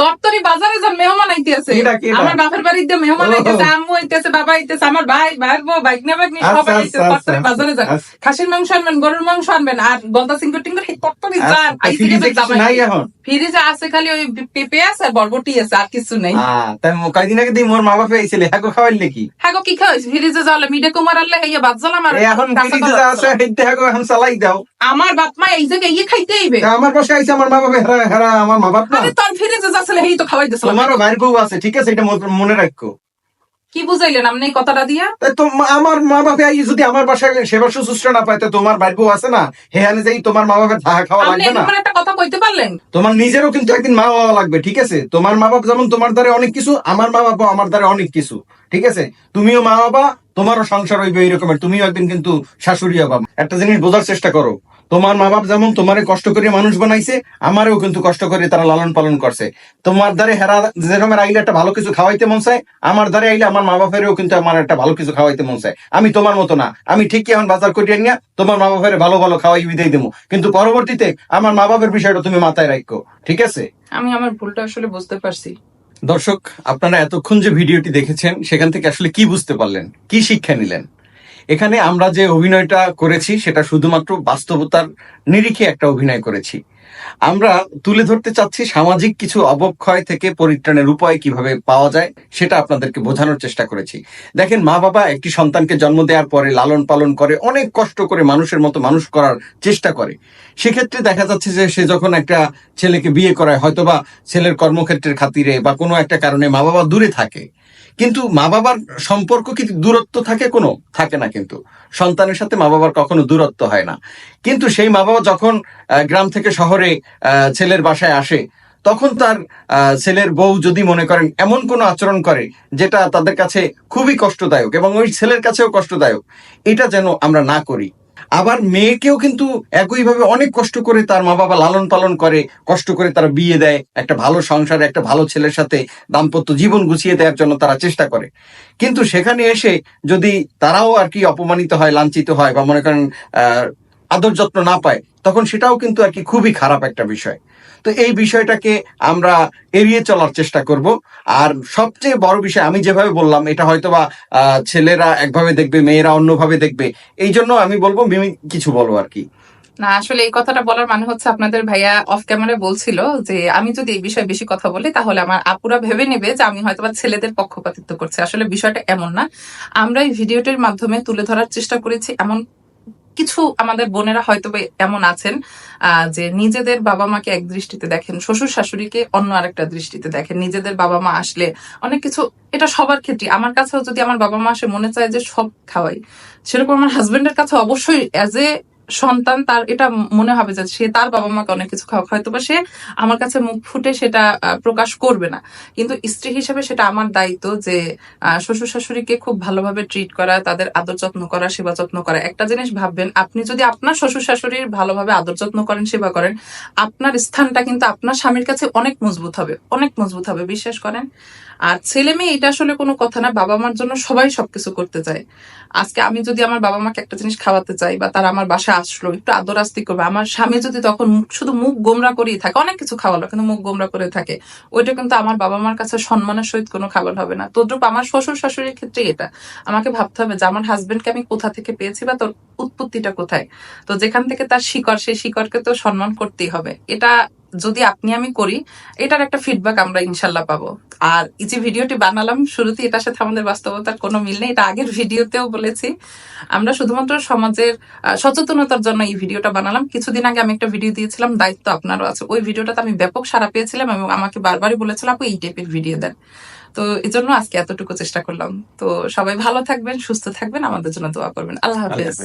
তরতরি বাজারে যান মেহমান আইতেছে? আমার বাপের বাড়িতে মেহমান। আইতেছে আম্মু আইতেছে বাবা আইতেছে আমার ভাই ভাইয়ের বউ আচ্ছা, সবাই আচ্ছা, আইতেছে তরতরি আচ্ছা, বাজারে যান। খাসির মাংস আনবেন গরুর মাংস আনবেন আর গলদা সিঙ্গুর টিঙ্গুর এই তরতরি যান? ফ্রিজে আছে খালি ওই পেঁপে আছে আর বরবটি আছে আর কিছু নেই। তাই কয়দিন আগে তুই মোর মা বাপে আইছিলে হ্যাঁ খাওয়াইলে কি হ্যাঁ গো কি খাওয়াইছি? ফ্রিজে যাওয়ালে মিডে কুমার আনলে হইয়া বাদ জ্বালাম আর এখন ফ্রিজে যা আছে হেঁটে হ্যাঁ এখন চালাই দাও। আমার বাপ মা এই জায়গায় ইয়ে খাইতে আইবে। আমার পাশে আইছে আমার মা বাপে হেরা হেরা আমার মা বাপ না তোর ফ্রিজে যাচ্ছিলে এই তো খাওয়াই দিছিল তোমারও ভাইয়ের বউ আছে ঠিক আছে? এটা মনে- রাখো। কি বুঝাইলেন? আপনি কথাটা দিয়া? তাই তো আমার মা আই যদি আমার বাসায় সেবা শুশ্রূষা না পায় তো তোমার ভাইয়ের বউ আছে না? হেয়ানে যাই তোমার মা বাপের থাকা খাওয়া লাগবে না? এরকম একটা কথা কইতে পারলেন? তোমার নিজেরও কিন্তু একদিন মা বাবা লাগবে ঠিক আছে? তোমার মা বাপ যেমন তোমার দ্বারে অনেক কিছু আমার মা বাবা আমার দ্বারে অনেক কিছু ঠিক আছে? তুমিও মা বাবা তোমারও সংসার হইবে এই রকমের। তুমিও একদিন কিন্তু শাশুড়ি হবা। একটা জিনিস বোঝার চেষ্টা করো। তোমার মা বাপ যেমন তোমারে কষ্ট করে মানুষ বানাইছে আমারও কিন্তু কষ্ট করে তারা লালন পালন করছে। তোমার দ্বারে হেরা যেরকম আইলে একটা ভালো কিছু খাওয়াইতে মন চায় আমার দ্বারে আইলে আমার মা বাপেরও কিন্তু আমার একটা ভালো কিছু খাওয়াইতে মন চায়। আমি তোমার মতো না। আমি ঠিকই এখন বাজার করিয়ে নিয়ে তোমার মা বাপের ভালো ভালো খাওয়াই বিদায় দেবো কিন্তু পরবর্তীতে আমার মা বাপের বিষয়টা তুমি মাথায় রাখো ঠিক আছে? আমি আমার ভুলটা আসলে বুঝতে পারছি। দর্শক আপনারা এতক্ষণ যে ভিডিওটি দেখেছেন সেখান থেকে আসলে কি বুঝতে পারলেন? কি শিক্ষা নিলেন? এখানে আমরা যে অভিনয়টা করেছি, সেটা শুধুমাত্র বাস্তবতার নিরিখে একটা অভিনয় করেছি। আমরা তুলে ধরতে চাচ্ছি সামাজিক কিছু অবক্ষয় থেকে পরিত্রাণের উপায় কীভাবে পাওয়া যায়, সেটা আপনাদেরকে বোঝানোর চেষ্টা করেছি। দেখেন, মা বাবা একটি সন্তানকে জন্ম দেওয়ার পরে লালন পালন করে, অনেক কষ্ট করে মানুষের মতো মানুষ করার চেষ্টা করে। সেক্ষেত্রে দেখা যাচ্ছে যে সে যখন একটা ছেলেকে বিয়ে করায়, হয়তোবা ছেলের কর্মক্ষেত্রের খাতিরে বা কোনো একটা কারণে মা বাবা দূরে থাকে। কিন্তু মা বাবার সম্পর্ক কি দূরত্ব থাকে? কোনো, থাকে না কিন্তু। সন্তানের সাথে মা বাবার কখনো দূরত্ব হয় না। কিন্তু সেই মা বাবা যখন গ্রাম থেকে শহরে ছেলের বাসায় আসে, তখন তার ছেলের বউ যদি মনে করেন এমন কোনো আচরণ করে যেটা তাদের কাছে খুবই কষ্টদায়ক এবং ওই ছেলের কাছেও কষ্টদায়ক, এটা যেন আমরা না করি। আবার মেয়েকেও কিন্তু একইভাবে অনেক কষ্ট করে তার মা বাবা লালন পালন করে, কষ্ট করে তারা বিয়ে দেয়, একটা ভালো সংসারে, একটা ভালো ছেলের সাথে দাম্পত্য জীবন গুছিয়ে দেওয়ার জন্য তারা চেষ্টা করে। কিন্তু সেখানে এসে যদি তারাও আর কি অপমানিত হয়, লাঞ্ছিত হয় বা মনে করেন আদর যত্ন না পায়, তখন সেটাও কিন্তু আর কি খুবই খারাপ একটা বিষয়। তো এই বিষয়টাকে আমরা এড়িয়ে চলার চেষ্টা করব। আর সবচেয়ে বড় বিষয় আমি যেভাবে বললাম, এটা হয়তোবা ছেলেরা একভাবে দেখবে, মেয়েরা অন্যভাবে দেখবে, এই জন্য আমি বলব মিমি কিছু বলো আর কি। না, আসলে এই কথাটা বলার মানে হচ্ছে আপনাদের ভাইয়া অফ ক্যামেরা বলছিল যে, আমি যদি এই বিষয়ে বেশি কথা বলি, তাহলে আমার আপুরা ভেবে নেবে যে আমি হয়তো ছেলেদের পক্ষপাতিত্ব করছি। আসলে বিষয়টা এমন না। আমরা এই ভিডিওটির মাধ্যমে তুলে ধরার চেষ্টা করেছি এমন কিছু আমাদের বোনেরা হয়তো এমন আছেন যে নিজেদের বাবা মাকে এক দৃষ্টিতে দেখেন শ্বশুর শাশুড়িকে অন্য আরেকটা দৃষ্টিতে দেখেন। নিজেদের বাবা মা আসলে অনেক কিছু, এটা সবার ক্ষেত্রে। আমার কাছেও যদি আমার বাবা মা আসে, মনে চায় যে সব খাওয়াই। সেরকম আমার হাজবেন্ডের কাছে অবশ্যই অ্যাজ এ সন্তান, তার এটা মনে হবে যে সে তার বাবা মাকে অনেক কিছু খাওয়া হয়তো বা সে আমার কাছে মুখ ফুটে সেটা প্রকাশ করবে না। কিন্তু স্ত্রী হিসেবে সেটা আমার দায়িত্ব যে শ্বশুর শাশুড়িকে খুব ভালোভাবে ট্রিট করা, তাদের আদর যত্ন করা, সেবা যত্ন করা। একটা জিনিস ভাববেন, আপনি যদি আপনার শ্বশুর শাশুড়ির ভালোভাবে আদর যত্ন করেন, সেবা করেন, আপনার স্থানটা কিন্তু আপনার স্বামীর কাছে অনেক মজবুত হবে, অনেক মজবুত হবে, বিশ্বাস করেন? আর ছেলে মেয়ে এটা আসলে কোনো কথা না, বাবা মার জন্য সবাই সবকিছু করতে চায়। আজকে আমি যদি আমার বাবা মাকে একটা জিনিস খাওয়াতে চাই বা তারা আমার বাসায় আসলো, একটু আদর আস্তি করবে। আমার স্বামী যদি তখন শুধু মুখ গোমরা করেই থাকে, অনেক কিছু খাওয়ালো, কিন্তু মুখ গোমরা করে থাকে। ওইটা কিন্তু আমার বাবা মার কাছে সম্মানের সহিত কোনো খাবার হবে না। তদ্রুপ আমার শ্বশুর শাশুড়ির ক্ষেত্রে এটা। আমাকে ভাবতে হবে যে আমার হাজবেন্ডকে আমি কোথা থেকে পেয়েছি বা তোর উৎপত্তিটা কোথায়? তো যেখান থেকে তার শিকড়, সেই শিকড়কে তো সম্মান করতেই হবে। এটা যদি আপনি, আমি করি, এটার একটা ফিডব্যাক আমরা ইনশাল্লাহ পাবো। আর এই যে ভিডিওটি বানালাম শুরুতে এটার সাথে আমাদের বাস্তবতার কোনো মিল নেই, এটা আগের ভিডিওতেও বলেছি। আমরা শুধুমাত্র সমাজের সচেতনতার জন্য এই ভিডিওটা বানালাম। কিছুদিন আগে আমি একটা ভিডিও দিয়েছিলাম, দায়িত্ব আপনারও আছে। ওই ভিডিওটাতে আমি ব্যাপক সারা পেয়েছিলাম এবং আমাকে বারবারই বলেছিলাম আপু, এই টাইপের ভিডিও দেন। তো এই জন্য আজকে এতটুকু চেষ্টা করলাম। তো সবাই ভালো থাকবেন, সুস্থ থাকবেন, আমাদের জন্য দোয়া করবেন। আল্লাহ হাফেজ।